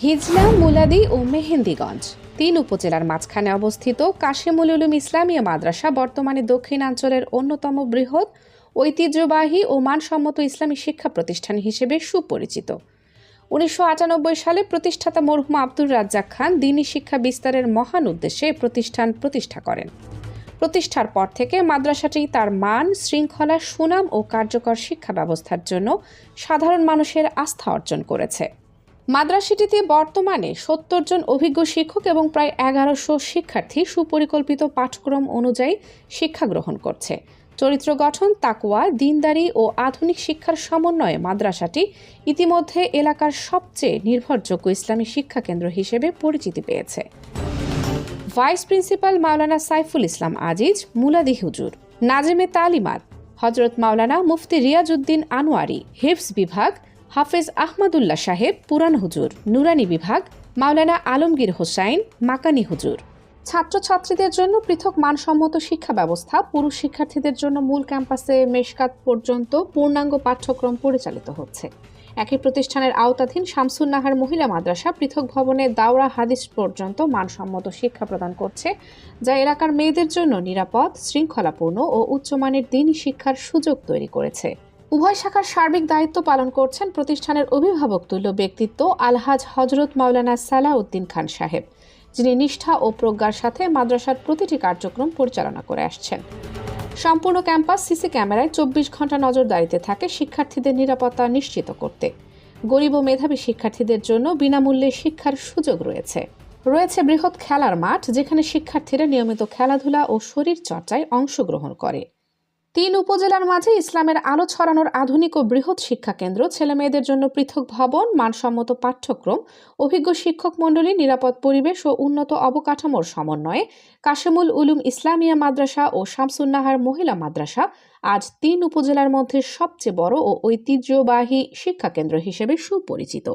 হিজলা, মুলাদি ও মেহেন্দিগঞ্জ। তিন উপজেলার মাঝখানে অবস্থিত কাশিমুল উলুম ইসলামিয়া মাদ্রাসা বর্তমানে দক্ষিণাঞ্চলের অন্যতম বৃহৎ, ঐতিহ্যবাহী ও মানসম্মত ইসলামী শিক্ষা প্রতিষ্ঠান হিসেবে সুপরিচিত। উনিশশো আটানব্বই সালে প্রতিষ্ঠাতা মরহুম আব্দুর রাজ্জাক খান দিনী শিক্ষা বিস্তারের মহান উদ্দেশ্যে প্রতিষ্ঠান প্রতিষ্ঠা করেন। প্রতিষ্ঠার পর থেকে মাদ্রাসাটি তার মান, শৃঙ্খলা, সুনাম ও কার্যকর শিক্ষা ব্যবস্থার জন্য সাধারণ মানুষের আস্থা অর্জন করেছে। মাদ্রাসাটিতে বর্তমানে সত্তর জন অভিজ্ঞ শিক্ষক এবং প্রায় এগারোশো শিক্ষার্থী সুপরিকল্পিত পাঠক্রম অনুযায়ী শিক্ষা গ্রহণ করছে। চরিত্র গঠন তাকুয়া দিনদারি ও আধুনিক শিক্ষার সমন্বয়ে মাদ্রাসাটি ইতিমধ্যে এলাকার সবচেয়ে নির্ভরযোগ্য ইসলামী শিক্ষা কেন্দ্র হিসেবে পরিচিতি পেয়েছে। ভাইস প্রিন্সিপাল মাওলানা সাইফুল ইসলাম আজিজ, মুলাদি হুজুর, নাজেমে তালিমাত হজরত মাওলানা মুফতি রিয়াজউদ্দিন আনোয়ারি হিফস বিভাগ হাফেজ আহমদুল্লাহ সাহেব, পুরান হুজুর, নুরানি বিভাগ, মাওলানা আলমগীর হোসাইন, মাকানি হুজুর। ছাত্রছাত্রীদের জন্য পৃথক মানসম্মত শিক্ষা ব্যবস্থা, পুরুষ শিক্ষার্থীদের জন্য মূল ক্যাম্পাসে মেশকাত পর্যন্ত পূর্ণাঙ্গ পাঠ্যক্রম পরিচালিত হচ্ছে। একই প্রতিষ্ঠানের আওতাধীন শামসুন নাহার মহিলা মাদ্রাসা পৃথক ভবনে দাওরা হাদিস পর্যন্ত মানসম্মত শিক্ষা প্রদান করছে, যা এলাকার মেয়েদের জন্য নিরাপদ, শৃঙ্খলাপূর্ণ ও উচ্চমানের দিন শিক্ষার সুযোগ তৈরি করেছে। উভয় শাখার সার্বিক দায়িত্ব পালন করছেন প্রতিষ্ঠানের অভিভাবক তুল্য ব্যক্তিত্ব আলহাজ হজরত মাওলানা সালাউদ্দিন খান সাহেব, যিনি নিষ্ঠা ও প্রজ্ঞার সাথে মাদ্রাসার প্রতিটি কার্যক্রম পরিচালনা করে আসছেন। সম্পূর্ণ ক্যাম্পাস সিসি ক্যামেরায় চব্বিশ ঘণ্টা নজরদারিতে থাকে শিক্ষার্থীদের নিরাপত্তা নিশ্চিত করতে। গরিব ও মেধাবী শিক্ষার্থীদের জন্য বিনামূল্যে শিক্ষার সুযোগ রয়েছে। রয়েছে বৃহৎ খেলার মাঠ, যেখানে শিক্ষার্থীরা নিয়মিত খেলাধুলা ও শরীর চর্চায় অংশগ্রহণ করে। তিন উপজেলার মাঝে ইসলামের আলো ছড়ানোর আধুনিক ও বৃহৎ শিক্ষা কেন্দ্র ছেলেমেয়েদের জন্য পৃথক ভবন, মানসম্মত পাঠ্যক্রম, অভিজ্ঞ শিক্ষক মণ্ডলী, নিরাপদ পরিবেশ ও উন্নত অবকাঠামোর সমন্বয়ে কাশেমুল উলুম ইসলামিয়া মাদ্রাসা ও শামসুন্নাহার মহিলা মাদ্রাসা আজ তিন উপজেলার মধ্যে সবচেয়ে বড় ও ঐতিহ্যবাহী শিক্ষা কেন্দ্র হিসেবে সুপরিচিত।